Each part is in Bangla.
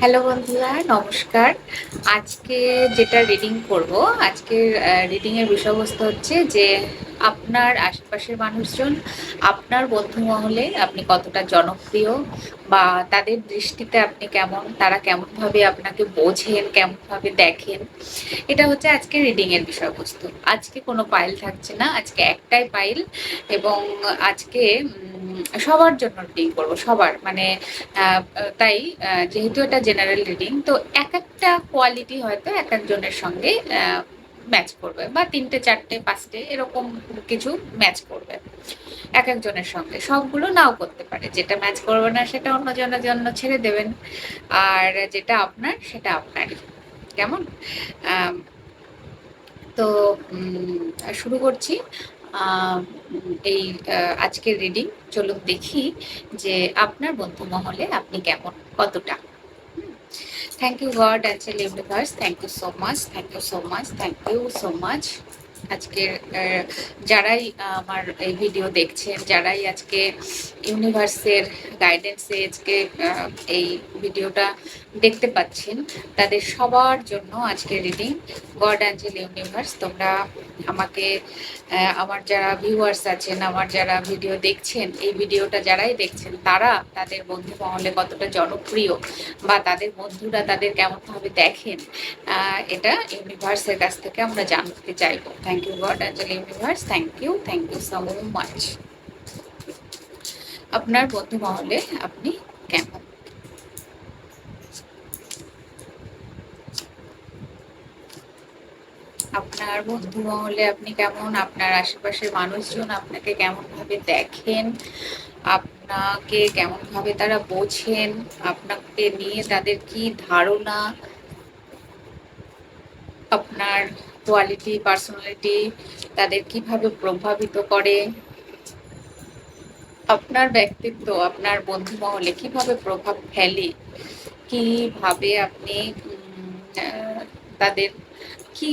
হ্যালো বন্ধুরা, নমস্কার। আজকে যেটা রিডিং করব, আজকের রিডিংয়ের বিষয়বস্তু হচ্ছে যে আপনার আশেপাশের মানুষজন, আপনার বন্ধু মহলে আপনি কতটা জনপ্রিয় বা তাদের দৃষ্টিতে আপনি কেমন, তারা কেমনভাবে আপনাকে বোঝেন, কেমনভাবে দেখেন, এটা হচ্ছে আজকে রিডিংয়ের বিষয়বস্তু। আজকে কোনো পাইল থাকছে না, আজকে একটাই পাইল এবং আজকে সবার জন্য রিডিং করব, সবার। মানে তাই যেহেতু এটা জেনারেল রিডিং তো এক একটা কোয়ালিটি হয়তো এক একজনের সঙ্গে ম্যাচ করবে বা তিনটে, চারটে, পাঁচটে এরকম কিছু ম্যাচ করবে এক একজনের সঙ্গে। সবগুলো নাও করতে পারে। যেটা ম্যাচ করবে না, সেটা অন্যজনের জন্য ছেড়ে দেবেন। আর যেটা আপনার, সেটা আপনারই। কেমন? তো শুরু করছি। এই আজকের রিডিং চলুন দেখি যে আপনার বন্ধু মহলে আপনি কেমন, কতটা। Thank you God angel universe thank you so much thank you so much thank you so much আজকের যারাই আমার এই ভিডিও দেখছেন, যারাই আজকে ইউনিভার্সের গাইডেন্সে আজকে এই ভিডিওটা দেখতে পাচ্ছেন, তাদের সবার জন্য আজকে রিডিং গড অ্যাঞ্জেল ইউনিভার্স তোমরা আমাকে আমার যারা ভিউয়ার্স আছেন, আমার যারা ভিডিও দেখছেন, এই ভিডিওটা যারাই দেখছেন, তারা তাদের বন্ধু মহলে কতটা জনপ্রিয় বা তাদের বন্ধুরা তাদের কেমনভাবে দেখেন এটা ইউনিভার্সের কাছ থেকে আমরা জানতে চাইব। Thank you God angel universe thank you thank you so much আপনার বন্ধু মহলে আপনি কেমন? আপনার বন্ধু মহলে আপনি কেমন? আপনার আশেপাশের মানুষজন আপনাকে কেমন ভাবে দেখেন? আপনাকে কেমন ভাবে তারা বোঝেন? আপনাকে নিয়ে তাদের কি ধারণা? আপনার কোয়ালিটি, পার্সোনালিটি তাদের কীভাবে প্রভাবিত করে? আপনার ব্যক্তিত্ব, আপনার বন্ধু মহলে কীভাবে প্রভাব ফেলে? কীভাবে আপনি তাদের কি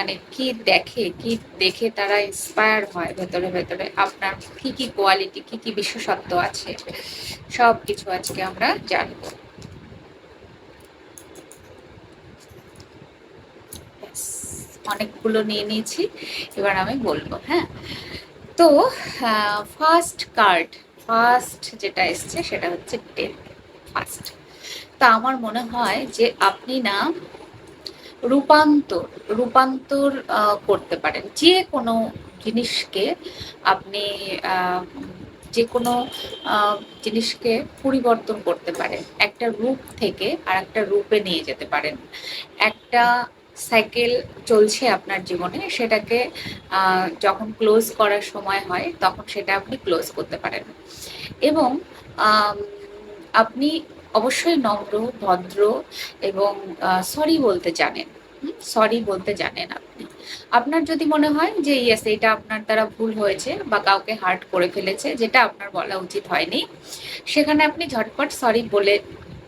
মানে কি দেখে কি দেখে তারা ইন্সপায়ার হয় ভেতরে ভেতরে? আপনার কি কি কোয়ালিটি কি কি বিশেষত্ব আছে? সব কিছু আজকে আমরা জানব। অনেকগুলো নিয়ে নিয়েছি, এবার আমি বলব হ্যাঁ? তো ফার্স্ট কার্ড ফার্স্ট যেটা এসছে সেটা হচ্ছে টেন ফার্স্ট তা আমার মনে হয় যে আপনি না রূপান্তর রূপান্তর করতে পারেন। যে কোনো জিনিসকে আপনি যে কোনো জিনিসকে পরিবর্তন করতে পারেন। একটা রূপ থেকে আর একটা রূপে নিয়ে যেতে পারেন। একটা সাইকেল চলছে আপনার জীবনে, সেটাকে যখন ক্লোজ করার সময় হয়, তখন সেটা আপনি ক্লোজ করতে পারেন। এবং আপনি অবশ্যই নম্র, ভদ্র এবং সরি বলতে জানেন। সরি বলতে জানেন আপনি। আপনার যদি মনে হয় যে ইয়েস এটা আপনার দ্বারা ভুল হয়েছে বা কাউকে হার্ট করে ফেলেছে, যেটা আপনার বলা উচিত হয়নি, সেখানে আপনি ঝটপট সরি বলে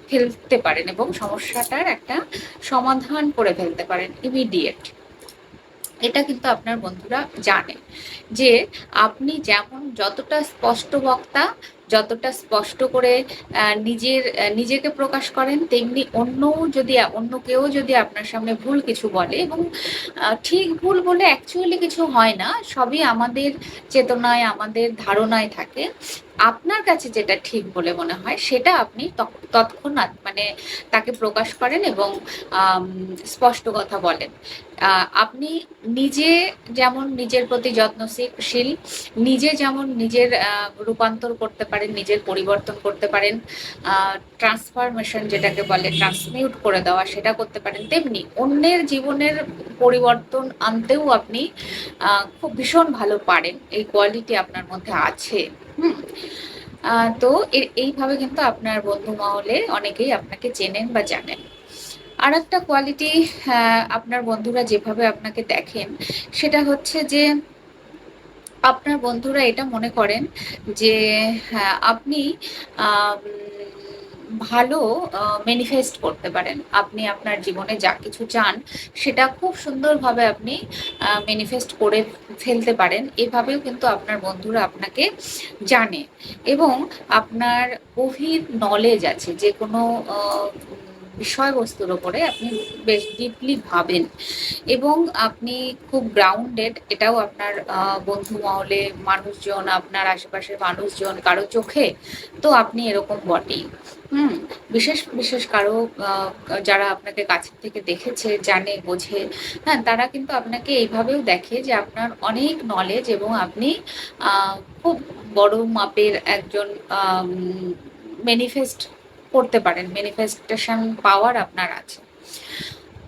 ফেলতে পারেন এবং সমস্যাটার একটা সমাধান করে ফেলতে পারেন ইমিডিয়েট এটা কিন্তু আপনার বন্ধুরা জানে যে, আপনি যেমন যতটা স্পষ্ট বক্তা যতটা স্পষ্ট করে নিজের নিজেকে প্রকাশ করেন, তেমনি অন্য যদি, অন্য কেউ যদি আপনার সামনে ভুল কিছু বলে এবং ঠিক ভুল বলে অ্যাকচুয়ালি কিছু হয় না, সবই আমাদের চেতনায়, আমাদের ধারণায় থাকে। আপনার কাছে যেটা ঠিক বলে মনে হয়, সেটা আপনি তৎক্ষণাৎ মানে তাকে প্রকাশ করেন এবং স্পষ্ট কথা বলেন। আপনি নিজে যেমন নিজের প্রতি যত্নশীল, নিজে যেমন নিজের রূপান্তর করতে পারেন, নিজের পরিবর্তন করতে পারেন ট্রান্সফরমেশন যেটাকে বলে ট্রান্সমিউট করে দেওয়া, সেটা করতে পারেন। তেমনি অন্যের জীবনের পরিবর্তন আনতেও আপনি খুব ভীষণ ভালো পারেন। এই কোয়ালিটি আপনার মধ্যে আছে। হুম। তো এইভাবে কিন্তু আপনার বন্ধু মহলে অনেকেই আপনাকে চেনেন বা জানেন। আর একটা কোয়ালিটি আপনার বন্ধুরা যেভাবে আপনাকে দেখেন, সেটা হচ্ছে যে, আপনার বন্ধুরা এটা মনে করেন যে হ্যাঁ আপনি ভালো ম্যানিফেস্ট করতে পারেন। আপনি আপনার জীবনে যা কিছু চান, সেটা খুব সুন্দরভাবে আপনি ম্যানিফেস্ট করে ফেলতে পারেন। এভাবেও কিন্তু আপনার বন্ধুরা আপনাকে জানে। এবং আপনার গভীর নলেজ আছে যে কোনো বিষয়বস্তুর ওপরে আপনি বেশ ডিপলি ভাবেন। এবং আপনি খুব গ্রাউন্ডেড এটাও আপনার বন্ধু মহলে মানুষজন, আপনার আশেপাশের মানুষজন, কারও চোখে তো আপনি এরকম বটেই। হুম, বিশেষ বিশেষ কারও যারা আপনাকে কাছের থেকে দেখেছে, জানে, বোঝে হ্যাঁ তারা কিন্তু আপনাকে এইভাবেও দেখে যে আপনার অনেক নলেজ এবং আপনি খুব বড় মাপের একজন ম্যানিফেস্ট করতে পারেন। ম্যানিফেস্টেশন পাওয়ার আপনার আছে।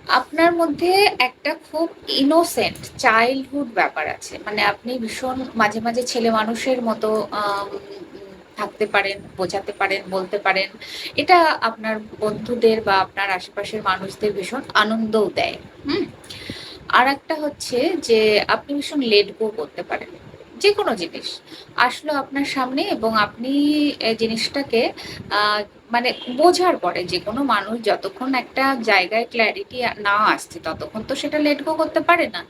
আপনার মধ্যে একটা খুব ইনোসেন্ট চাইল্ডহুড ব্যাপার আছে। মানে আপনি ভীষণ মাঝে মাঝে ছেলে মানুষের মতো থাকতে পারেন, বোঝাতে পারেন, বলতে পারেন। এটা আপনার বন্ধুদের বা আপনার আশেপাশের মানুষদের ভীষণ আনন্দও দেয়। হুম? আর একটা হচ্ছে যে আপনি ভীষণ লেট গো করতে পারেন। যে কোনো জিনিস। আসলো আপনার সামনে এবং আপনি জিনিসটাকে মানে বোঝার পরে যে কোনো মানুষ যতক্ষণ একটা জায়গায় ক্ল্যারিটি না আসছে, ততক্ষণ তো সেটা লেট গো করতে পারে না।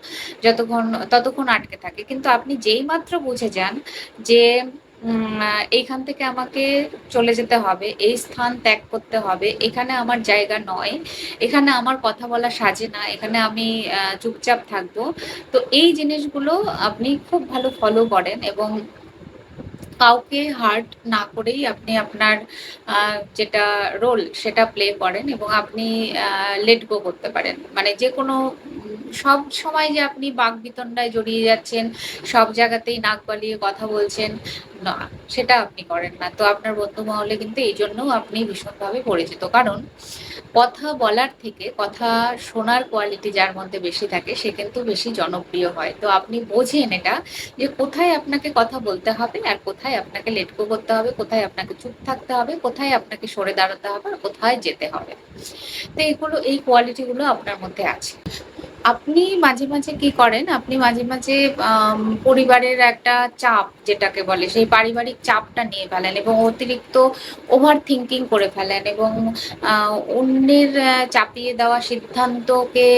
যতক্ষণ, ততক্ষণ আটকে থাকে। কিন্তু আপনি যেই মাত্র বুঝে যান যে এইখান থেকে আমাকে চলে যেতে হবে, এই স্থান ত্যাগ করতে হবে, এখানে আমার জায়গা নয়, এখানে আমার কথা বলা সাজে না, এখানে আমি চুপচাপ থাকব, তো এই জিনিসগুলো আপনি খুব ভালো ফলো করেন এবং কাউকে হার্ট না করেই আপনি আপনার যেটা রোল সেটা প্লে করেন এবং আপনি লেট গো করতে পারেন। মানে যে কোনো সব সময় যে আপনি বাঘ বিতণ্ডায় জড়িয়ে যাচ্ছেন, সব জায়গাতেই নাক বালিয়ে কথা বলছেন, না, সেটা আপনি করেন না। তো আপনার বন্ধু মহলে কিন্তু এই জন্যও আপনি ভীষণভাবে পরিচিত। কারণ কথা বলার থেকে, কথা শোনার কোয়ালিটি যার মধ্যে বেশি থাকে, সে কিন্তু বেশি জনপ্রিয় হয়। তো আপনি বোঝেন এটা যে কোথায় আপনাকে কথা বলতে হবে আর কোথায় আপনাকে লেটকো করতে হবে, কোথায় আপনাকে চুপ থাকতে হবে, কোথায় আপনাকে সরে দাঁড়াতে হবে আর কোথায় যেতে হবে। তো এগুলো, এই কোয়ালিটিগুলো আপনার মধ্যে আছে। আপনি মাঝে মাঝে কি করেন? আপনি মাঝে মাঝে পরিবারের একটা চাপ যেটাকে বলে, সেই পারিবারিক চাপটা নিয়ে ফেলেন এবং অতিরিক্ত ওভার থিঙ্কিং করে ফেলেন এবং অন্যের চাপিয়ে দেওয়া সিদ্ধান্তকে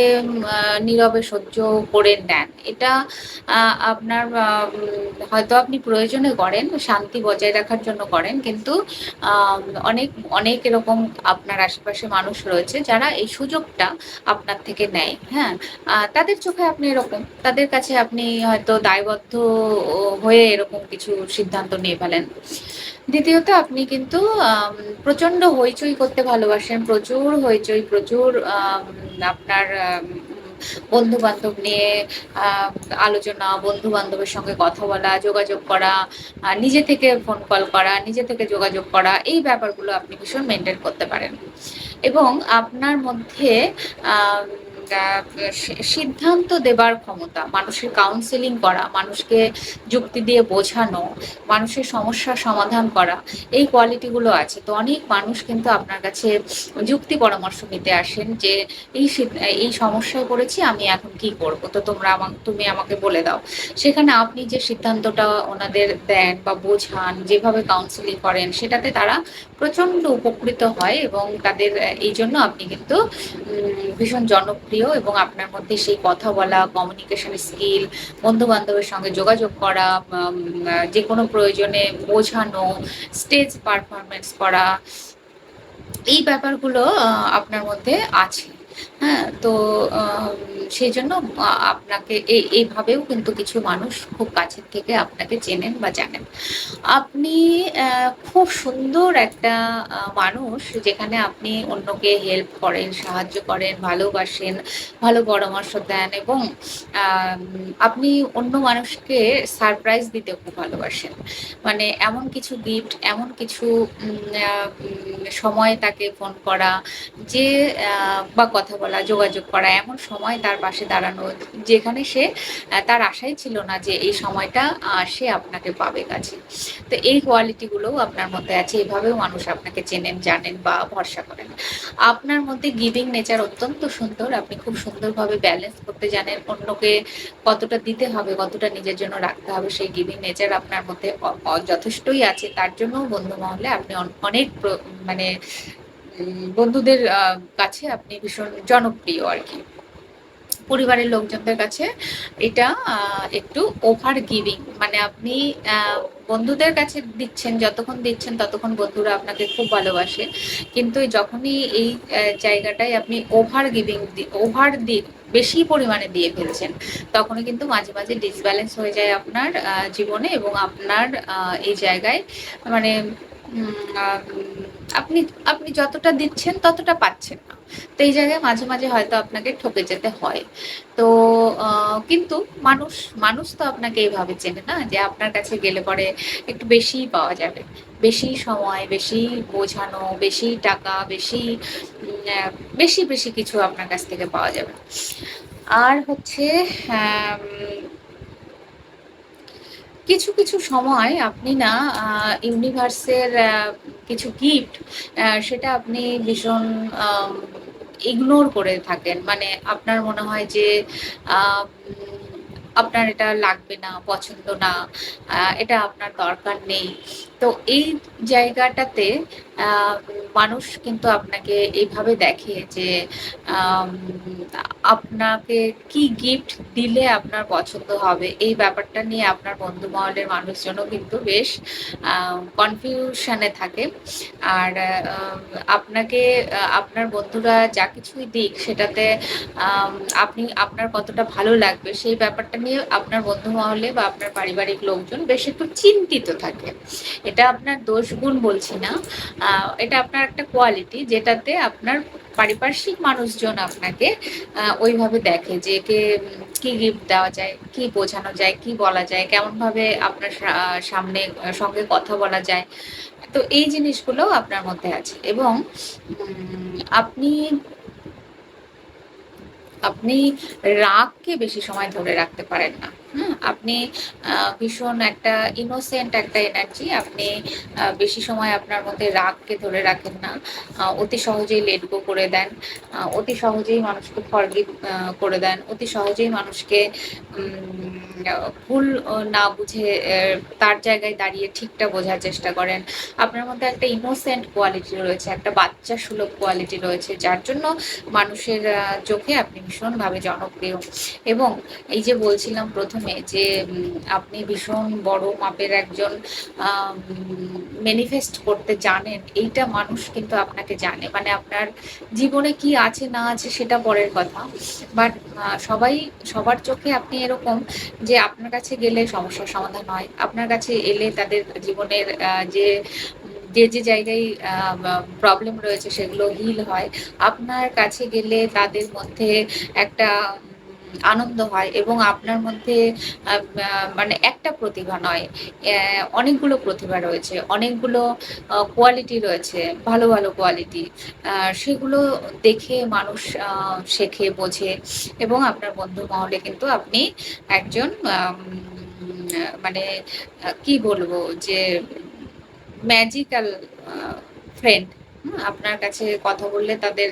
নীরবে সহ্য করে নেন। এটা আপনার হয়তো আপনি প্রয়োজনে করেন, শান্তি বজায় রাখার জন্য করেন, কিন্তু অনেক অনেক এরকম আপনার আশেপাশে মানুষ রয়েছে যারা এই সুযোগটা আপনার থেকে নেয় হ্যাঁ? তাদের চোখে আপনি এরকম, তাদের কাছে আপনি হয়তো দায়বদ্ধ হয়ে এরকম কিছু সিদ্ধান্ত নিয়ে ফেলেন। দ্বিতীয়ত, আপনি কিন্তু প্রচণ্ড হইচই করতে ভালোবাসেন, প্রচুর হইচই, প্রচুর আপনার বন্ধু বান্ধব নিয়ে আলোচনা বন্ধু বান্ধবের সঙ্গে কথা বলা, যোগাযোগ করা নিজে থেকে ফোন কল করা, নিজে থেকে যোগাযোগ করা, এই ব্যাপারগুলো আপনি ভীষণ মেনটেন করতে পারেন। এবং আপনার মধ্যে সিদ্ধান্ত দেবার ক্ষমতা, মানুষের কাউন্সেলিং করা, মানুষকে যুক্তি দিয়ে বোঝানো, মানুষের সমস্যার সমাধান করা, এই কোয়ালিটিগুলো আছে। তো অনেক মানুষ কিন্তু আপনার কাছে যুক্তি পরামর্শ নিতে আসেন যে, এই এই সমস্যায় পড়েছি, আমি এখন কি করব? তো তোমরা তুমি আমাকে বলে দাও। সেখানে আপনি যে সিদ্ধান্তটা ওনাদের দেন বা বোঝান, যেভাবে কাউন্সেলিং করেন, সেটাতে তারা প্রচণ্ড উপকৃত হয় এবং তাদের, এই জন্য আপনি কিন্তু ভীষণ জনপ্রিয় এবং আপনার মধ্যে সেই কথা বলা কমিউনিকেশন স্কিল বন্ধু বান্ধবের সঙ্গে যোগাযোগ করা যে কোনো প্রয়োজনে বোঝানো স্টেজ পারফরমেন্স করা, এই ব্যাপারগুলো আপনার মধ্যে আছে। হ্যাঁ তো সেই জন্য আপনাকে এই এইভাবেও কিন্তু কিছু মানুষ খুব কাছের থেকে আপনাকে চেনেন বা জানেন। আপনি খুব সুন্দর একটা মানুষ যেখানে আপনি অন্যকে হেল্প করেন, সাহায্য করেন, ভালোবাসেন, ভালো পরামর্শ দেন এবং আপনি অন্য মানুষকে সারপ্রাইজ দিতে খুব ভালোবাসেন। মানে এমন কিছু গিফট এমন কিছু সময় তাকে ফোন করা, যে বা কথা বলা যোগাযোগ করা, এমন সময় তার পাশে দাঁড়ানো, যেখানে সে তার আশাই ছিল না যে এই সময়টা সে আপনাকে পাবে কাছে। তো এই কোয়ালিটিগুলোও আপনার মধ্যে আছে, এভাবেও মানুষ আপনাকে চেনেন, জানেন বা ভরসা করেন। আপনার মধ্যে গিভিং নেচার অত্যন্ত সুন্দর, আপনি খুব সুন্দরভাবে ব্যালেন্স করতে জানেন, অন্যকে কতটা দিতে হবে, কতটা নিজের জন্য রাখতে হবে, সেই গিভিং নেচার আপনার মধ্যে যথেষ্টই আছে। তার জন্য বন্ধু মহলে আপনি অনেক মানে বন্ধুদের কাছে আপনি ভীষণ জনপ্রিয় আর কি। পরিবারের লোকজনদের কাছে এটা একটু ওভার গিভিং মানে আপনি বন্ধুদের কাছে দিচ্ছেন, যতক্ষণ দিচ্ছেন ততক্ষণ বন্ধুরা আপনাকে খুব ভালোবাসে। কিন্তু যখনই এই জায়গাটায় আপনি ওভার গিভিং ওভার দি, বেশি পরিমাণে দিয়ে ফেলছেন, তখনই কিন্তু মাঝে মাঝে ডিসব্যালেন্স হয়ে যায় আপনার জীবনে এবং আপনার এই জায়গায়। মানে আপনি আপনি যতটা দিচ্ছেন ততটা পাচ্ছেন না। তো এই জায়গায় মাঝে মাঝে হয়তো আপনাকে ঠকে যেতে হয়। তো কিন্তু মানুষ মানুষ তো আপনাকে এইভাবে চেনে না যে আপনার কাছে গেলে পরে একটু বেশি পাওয়া যাবে। বেশি সময় বেশি বোঝানো বেশি টাকা বেশি বেশি বেশি কিছু আপনার কাছ থেকে পাওয়া যাবে। আর হচ্ছে কিছু কিছু সময় আপনি না ইউনিভার্সের কিছু গিফট সেটা আপনি ভীষণ ইগনোর করে থাকেন। মানে আপনার মনে হয় যে আপনার এটা লাগবে না, পছন্দ না এটা আপনার দরকার নেই। তো এই জায়গাটাতে মানুষ কিন্তু আপনাকে এইভাবে দেখে যে আপনাকে কি গিফট দিলে আপনার পছন্দ হবে? এই ব্যাপারটা নিয়ে আপনার বন্ধু মহলের মানুষজনও কিন্তু বেশ কনফিউশনে থাকে। আর আপনাকে, আপনার বন্ধুরা যা কিছুই দিক, সেটাতে আপনি আপনার কতটা ভালো লাগবে, সেই ব্যাপারটা নিয়ে আপনার বন্ধু মহলে বা আপনার পারিবারিক লোকজন বেশ একটু চিন্তিত থাকে। এটা আপনার দোষ গুণ বলছি না। এটা আপনার একটা কোয়ালিটি যেটাতে আপনার পারিপার্শ্বিক মানুষজন আপনাকে ওইভাবে দেখে যে কে কি গিফট দেওয়া যায়, কি বোঝানো যায়, কি বলা যায়, কেমনভাবে আপনার সামনে সঙ্গে কথা বলা যায়। তো এই জিনিসগুলো আপনার মধ্যে আছে। এবং আপনি আপনি রাগকে বেশি সময় ধরে রাখতে পারেন না। আপনি ভীষণ একটা ইনোসেন্ট একটা এনার্জি আপনি বেশি সময় আপনার মধ্যে রাগকে ধরে রাখেন না। অতি সহজেই লেট গো করে দেন। অতি সহজেই মানুষকে ফরগিভ করে দেন। অতি সহজেই মানুষকে ভুল না বুঝে তার জায়গায় দাঁড়িয়ে ঠিকটা বোঝার চেষ্টা করেন। আপনার মধ্যে একটা ইনোসেন্ট কোয়ালিটি রয়েছে, একটা বাচ্চা সুলভ কোয়ালিটি রয়েছে, যার জন্য মানুষের চোখে আপনি ভীষণভাবে জনপ্রিয়। এবং এই যে বলছিলাম প্রথমে যে আপনি ভীষণ বড় মাপের একজন ম্যানিফেস্ট করতে জানেন, এইটা মানুষ কিন্তু আপনাকে জানে। মানে আপনার জীবনে কি আছে, না আছে, সেটা পরের কথা। বাট সবাই, সবার চোখে আপনি এরকম যে, আপনার কাছে গেলে সমস্যার সমাধান হয়। আপনার কাছে এলে তাদের জীবনের যে যে যে জায়গায় প্রবলেম রয়েছে, সেগুলো হিল হয়। আপনার কাছে গেলে তাদের মধ্যে একটা আনন্দ হয় এবং আপনার মধ্যে মানে একটা প্রতিভা নয় অনেকগুলো প্রতিভা রয়েছে, অনেকগুলো কোয়ালিটি রয়েছে, ভালো ভালো কোয়ালিটি সেগুলো দেখে মানুষ শেখে, বোঝে এবং আপনার বন্ধু মহলে কিন্তু আপনি একজন মানে কি বলব যে ম্যাজিক্যাল ফ্রেন্ড আপনার কাছে কথা বললে তাদের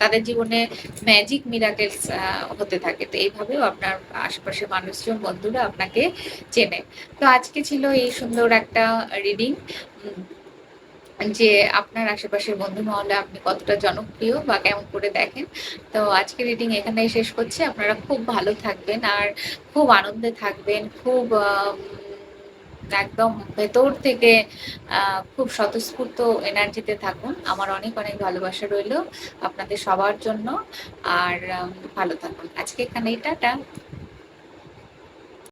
তাদের জীবনে ম্যাজিক মিরাকেলস হতে থাকে। তো এইভাবেও আপনার আশেপাশের মানুষজন, বন্ধুরা আপনাকে চেনে। তো আজকে ছিল এই সুন্দর একটা রিডিং যে আপনার আশেপাশের বন্ধু মহলে আপনি কতটা জনপ্রিয় বা কেমন করে দেখেন। তো আজকে রিডিং এখানেই শেষ করছি। আপনারা খুব ভালো থাকবেন আর খুব আনন্দে থাকবেন। খুব একদম ভেতর থেকে খুব স্বতঃস্ফূর্ত এনার্জিতে থাকুন। আমার অনেক অনেক ভালোবাসা রইল আপনাদের সবার জন্য। আর ভালো থাকুন। আজকে এখানেই, টাটা।